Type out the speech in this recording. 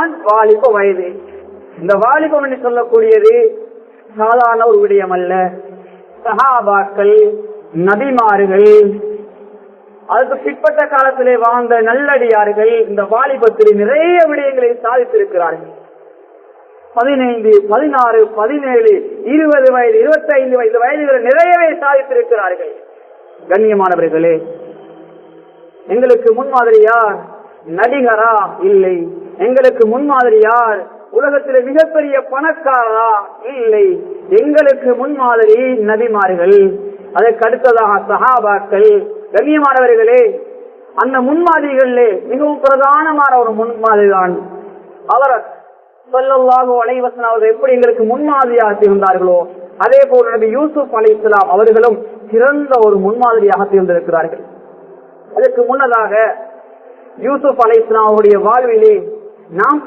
வாலிப வயது. இந்த வாலிபம் என்று சொல்லக்கூடியது சாதாரண ஒரு விடயம் அல்ல சஹாபாக்கள் நபிமார்கள் அதுக்கு பிற்பட்ட காலத்திலே வாழ்ந்த நல்லடியார்கள் இந்த வாலிபத்தில் நிறைய விடயங்களை சாதித்திருக்கிறார்கள். பதினைந்து பதினாறு பதினேழு இருபது வயது இருபத்தி ஐந்து வயது வயதுகள் நிறையவே சாதித்திருக்கிறார்கள். கண்ணியமானவர்களே எங்களுக்கு முன்மாதிரியா நடிகரா இல்லை. எங்களுக்கு முன்மாதிரி யார்? உலகத்தில் மிகப்பெரிய பணக்காரரா? இல்லை. எங்களுக்கு முன்மாதிரி நபிமார்கள். அதற்கு அடுத்ததாக சஹாபாக்கள். கண்ணியமானவர்களே அந்த முன்மாதிரிகளிலே மிகவும் பிரதானமான ஒரு முன்மாதிரி தான் அவர் சொல்லல்லாகோ அலைவசன் அவர்கள் எப்படி எங்களுக்கு முன்மாதிரியாக திகழ்ந்தார்களோ அதே போல நபி யூசுப் அலி இஸ்லாம் அவர்களும் சிறந்த ஒரு முன்மாதிரியாக திகழ்ந்திருக்கிறார்கள். அதற்கு முன்னதாக யூசுப் அலை இஸ்லாம் அவருடைய வாழ்விலே நாம்